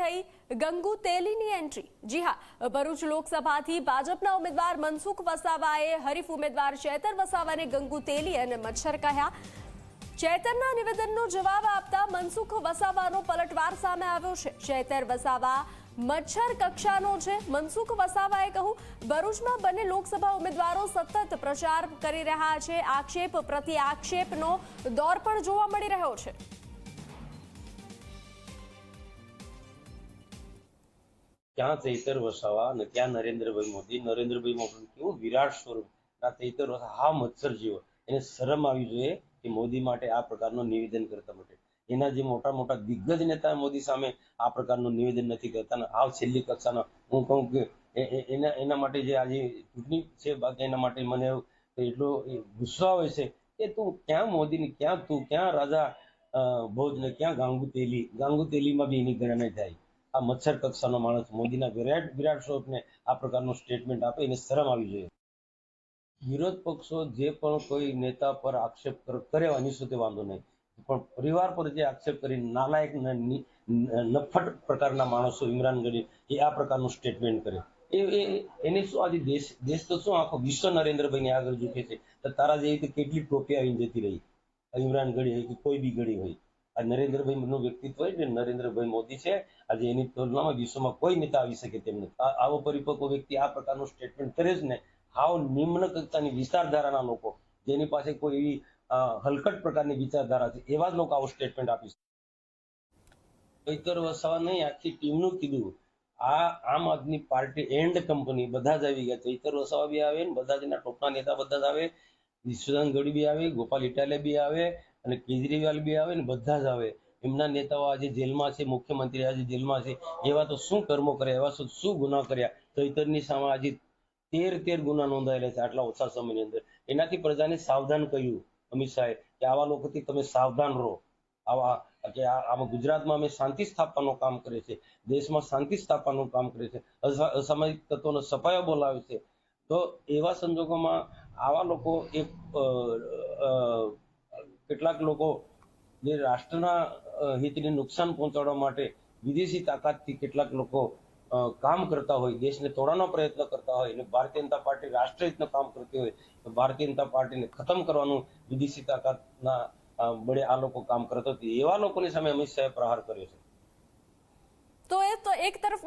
થઈ ગંગુ તેલીની એન્ટ્રી. જી હા, ભરૂચ લોકસભાથી ભાજપના ઉમેદવાર મનસુખ વસાવાએ, હરીફ ઉમેદવાર ચેતર વસાવાને ગંગુ તેલી અને મચ્છર કહ્યા. ચેતરના નિવેદનનો જવાબ આપતા મનસુખ વસાવાનો પલટવાર સામે આવ્યો છે. ચેતર વસાવા મચ્છર કક્ષાનો છે. મનસુખ વસાવાએ કહ્યું, ભરૂચમાં બંને લોકસભા ઉમેદવારો સતત પ્રચાર કરી રહ્યા છે. આક્ષેપ પ્રતિ આક્ષેપનો દોર પણ જોવા મળી રહ્યો છે. ક્યાં ચૈતર વસાવા અને ક્યાં નરેન્દ્રભાઈ મોદી? નરેન્દ્રભાઈ મોદી કેવું વિરાટ સ્વરૂપ. આ ચૈતર વસાવા, હા, મત્સર જેવો. એને શરમ આવી જોઈએ કે મોદી માટે આ પ્રકારનું નિવેદન કરતા માટે. એના જે મોટા મોટા દિગ્ગજ નેતા મોદી સામે આ પ્રકારનું નિવેદન નથી કરતા. આ છેલ્લી કક્ષાનો હું કહું કે એના એના માટે જે આજે ચૂંટણી છે, બાકી એના માટે મને એટલો ગુસ્સો આવે છે કે તું ક્યાં મોદી ક્યાં તું, ક્યાં રાજા ભોજ ને ક્યાં ગાંગુ તેલી ગાંગુ તેલીમાં બી એની ગણના થાય. આ મચ્છર કક્ષાનો માણસ મોદીના વિરાટ વિરાટ સ્વરૂપને આ પ્રકારનું સ્ટેટમેન્ટ આપે એને શરમ આવી જોઈએ. વિરોધ પક્ષો જે પણ કોઈ નેતા પર આક્ષેપ કરે એની વાંધો નહીં. પણ પરિવાર પર જે આક્ષેપ કરી નાલાયક નફટ પ્રકારના માણસો ઇમરાન ગઢી એ આ પ્રકારનું સ્ટેટમેન્ટ કરે. એ એને શું આજે દેશ દેશ તો શું આખો વિશ્વ નરેન્દ્રભાઈ આગળ ઝૂકે છે? તો તારા જેવી રીતે કેટલી ટ્રોફી આવીને જતી રહી. ઇમરાન ગઢી હોય કે કોઈ બી ગઢી હોય. આ નરેન્દ્રભાઈ નું વ્યક્તિત્વ એટલે નરેન્દ્રભાઈ મોદી છે. આજે એની તુલનામાં વિશ્વમાં કોઈ નેતા આવી શકે તેમ નથી. આવો પરિપક્વ વ્યક્તિ આ પ્રકારનું સ્ટેટમેન્ટ કરે જ ને, હાવ નિમ્ન કક્ષાની વિચારધારાના લોકો, જેની પાસે કોઈ એવી હલકટ પ્રકારની વિચારધારા છે, એવા જ લોકો આવું સ્ટેટમેન્ટ આપી શકે. ચૈતર વસાવા નહીં આખી ટીમનું કીધું, આ આમ આદમી પાર્ટી એન્ડ કંપની બધા જ આવી ગયા. ચૈતર વસાવા બી આવે ને, બધા જ એના ટોપના નેતા બધા જ આવે. વિશ્વદાન ગઢવી બી આવે, ગોપાલ ઇટાલિયા બી આવે. અને કેજરીવાલ બી આવે ને બધા જ આવે. એમના નેતાઓ આજે જેલમાં છે, મુખ્યમંત્રી આજે જેલમાં છે. એવા તો શું કર્મો કર્યા? એવા શું ગુના કર્યા? ચૈતરની સામે આજે તેર તેર ગુના નોંધાયેલા છે આટલા ઓછા સમયની અંદર. એનાથી પ્રજાને સાવધાન કહ્યું અમિત શાહે કે આવા લોકોથી તમે સાવધાન રહો. આવા કે આમાં ગુજરાતમાં અમે શાંતિ સ્થાપવાનું કામ કરે છે. દેશમાં શાંતિ સ્થાપવાનું કામ કરે છે. અસા- અસામાજિક તત્વોનો સફાયો બોલાવે છે. તો એવા સંજોગોમાં આવા લોકો એક કેટલાક લોકો જે રાષ્ટ્રના હિતને નુકસાન પહોંચાડવા માટે વિદેશી તાકાતથી કેટલાક લોકો કામ કરતા હોય, દેશને તોડવાનો પ્રયત્ન કરતા હોય અને ભારતીય જનતા પાર્ટી રાષ્ટ્રહિતનું કામ કરતી હોય, તો ભારતીય જનતા પાર્ટીને ખતમ કરવાનું વિદેશી તાકાતના બળે આ લોકો કામ કરતા હતી એવા લોકોની સામે અમિત શાહે પ્રહાર કર્યો છે. તો એ તો એક તરફ